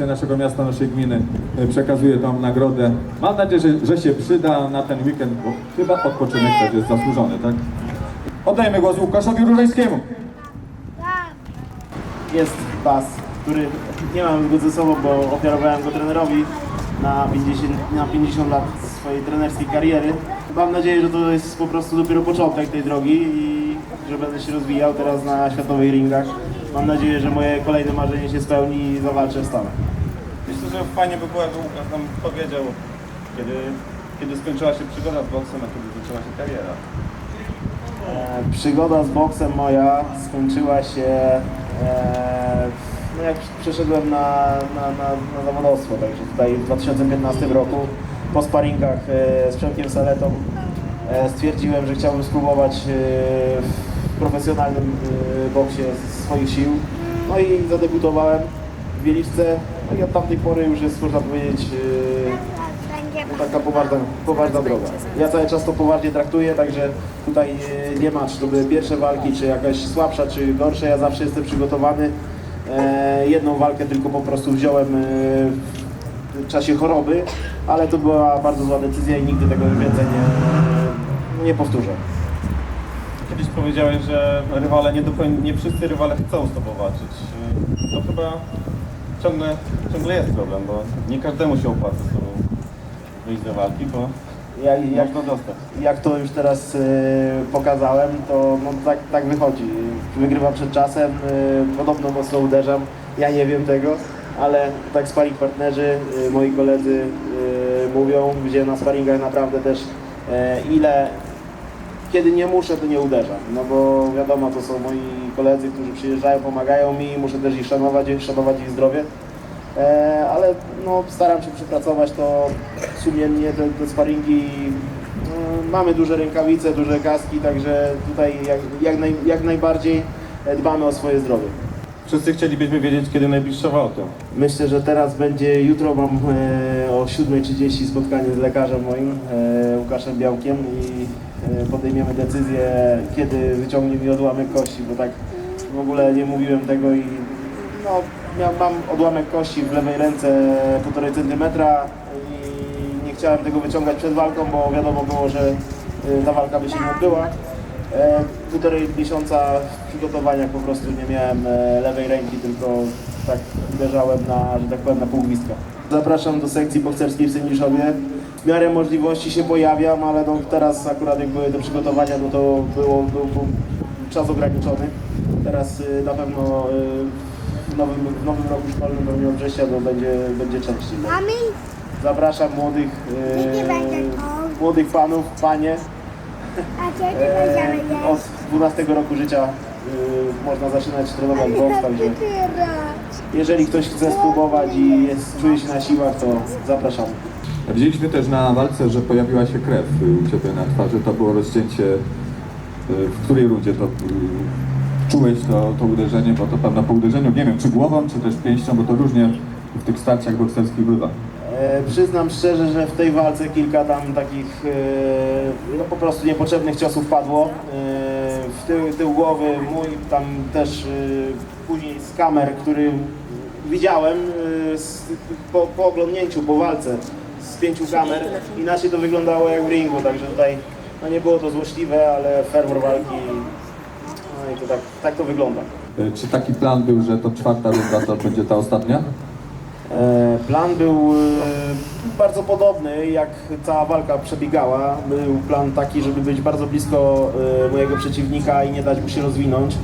naszego miasta, naszej gminy e, przekazuje tą nagrodę. Mam nadzieję, że, że się przyda na ten weekend, bo chyba odpoczynek też jest zasłużony, tak? Oddajemy głos Łukaszowi Różejskiemu. jest bas, który nie mam go ze sobą, bo ofiarowałem go trenerowi na 50, na 50 lat swojej trenerskiej kariery. Mam nadzieję, że to jest po prostu dopiero początek tej drogi i że będę się rozwijał teraz na światowych ringach. Mam nadzieję, że moje kolejne marzenie się spełni i zawalczę w Stanach. Myślę, że fajnie by było, jakby Łukasz nam powiedział, kiedy, kiedy skończyła się przygoda z boksem, a kiedy zaczęła się kariera. E, przygoda z boksem moja skończyła się e, no jak przeszedłem na, na, na, na zawodowstwo, także tutaj w 2015 roku po sparingach e, z Przemkiem Saletą e, stwierdziłem, że chciałbym spróbować e, w profesjonalnym boksie swoich sił. No i zadebiutowałem w Wieliczce, no i od tamtej pory już jest, można powiedzieć, to taka poważna, poważna droga. Ja cały czas to poważnie traktuję, także tutaj nie ma, czy to były pierwsze walki, czy jakaś słabsza, czy gorsza, ja zawsze jestem przygotowany. Jedną walkę tylko po prostu wziąłem w czasie choroby, ale to była bardzo zła decyzja i nigdy tego już więcej nie, nie powtórzę. Kiedyś powiedziałeś, że rywale, nie, do nie wszyscy rywale chcą z tobą walczyć. To chyba ciągle, ciągle jest problem, bo nie każdemu się opłaca z tobą wyjść do walki, bo Jak, jak, jak to już teraz e, pokazałem, to no, tak, tak wychodzi. Wygrywam przed czasem, e, podobno mocno uderzam, ja nie wiem tego, ale tak sparring partnerzy, e, moi koledzy e, mówią, gdzie na sparingach naprawdę też e, ile, kiedy nie muszę, to nie uderzam, no bo wiadomo, to są moi koledzy, którzy przyjeżdżają, pomagają mi, muszę też ich szanować, szanować ich zdrowie. E, ale no, staram się przepracować to sumiennie, te, te sparingi. e, Mamy duże rękawice, duże kaski, także tutaj jak, jak, naj, jak najbardziej e, dbamy o swoje zdrowie. Wszyscy chcielibyśmy wiedzieć, kiedy najbliższa walka. Myślę, że teraz będzie, jutro mam e, o 7.30 spotkanie z lekarzem moim, e, Łukaszem Białkiem i e, podejmiemy decyzję, kiedy wyciągnie mi odłamek kości, bo tak w ogóle nie mówiłem tego i no, miał, mam odłamek kości w lewej ręce 1,5 cm i nie chciałem tego wyciągać przed walką, bo wiadomo było, że e, ta walka by się nie odbyła. E, Półtorej miesiąca w przygotowaniach po prostu nie miałem e, lewej ręki, tylko tak uderzałem na, że tak powiem, na pół gwizdka. Zapraszam do sekcji bokserskiej w Sędziszowie. W miarę możliwości się pojawiam, ale no teraz akurat jak były te przygotowania, no to było, był, był czas ograniczony. Teraz y, na pewno y, w nowym, w nowym roku szkolnym, pewnie od września, to będzie, będzie częściej. Mami, Zapraszam młodych, y, młodych panów, panie. E, Od jeść? 12 roku życia y, można zaczynać trenować boks, także jeżeli ktoś chce spróbować i jest, czuje się na siłach, to zapraszam. Widzieliśmy też na walce, że pojawiła się krew y, u Ciebie na twarzy. To było rozcięcie, y, w której rundzie to y, czułeś to, to uderzenie, bo to pewno po uderzeniu, nie wiem, czy głową, czy też pięścią, bo to różnie w tych starciach bokserskich bywa. E, przyznam szczerze, że w tej walce kilka tam takich e, no po prostu niepotrzebnych ciosów padło. E, w tył, tył głowy mój tam też później z kamer, który widziałem po, po oglądnięciu, po walce z pięciu kamer, inaczej to wyglądało jak w ringu, także tutaj no nie było to złośliwe, ale fervor walki no i to tak, tak to wygląda. Czy taki plan był, że to czwarta runda to będzie ta ostatnia? E, Plan był e, bardzo podobny, jak cała walka przebiegała. Był plan taki, żeby być bardzo blisko e, mojego przeciwnika i nie dać mu się rozwinąć,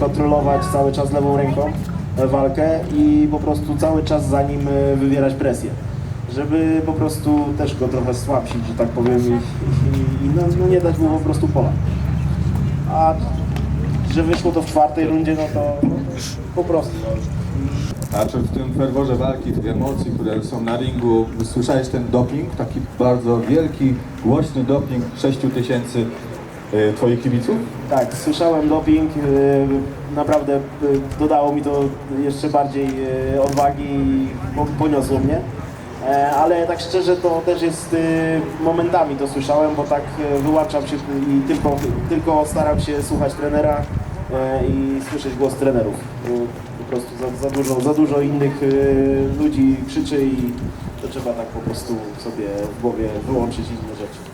kontrolować cały czas lewą ręką walkę i po prostu cały czas za nim wywierać presję. Żeby po prostu też go trochę słabsić, że tak powiem, i, i, i no, no nie dać mu po prostu pola. A że wyszło to w czwartej rundzie, no to po prostu. No. A czy w tym ferworze walki, tych emocji, które są na ringu, słyszałeś ten doping, taki bardzo wielki, głośny doping 6 tysięcy y, Twoich kibiców? Tak, słyszałem doping, y, naprawdę y, dodało mi to jeszcze bardziej odwagi i po- poniosło mnie. E, Ale tak szczerze to też jest y, momentami to słyszałem, bo tak y, wyłączam się i tylko, tylko staram się słuchać trenera e, i słyszeć głos trenerów. Po prostu za, za, dużo, za dużo innych y, ludzi krzyczy i to trzeba tak po prostu sobie w głowie wyłączyć inne rzeczy.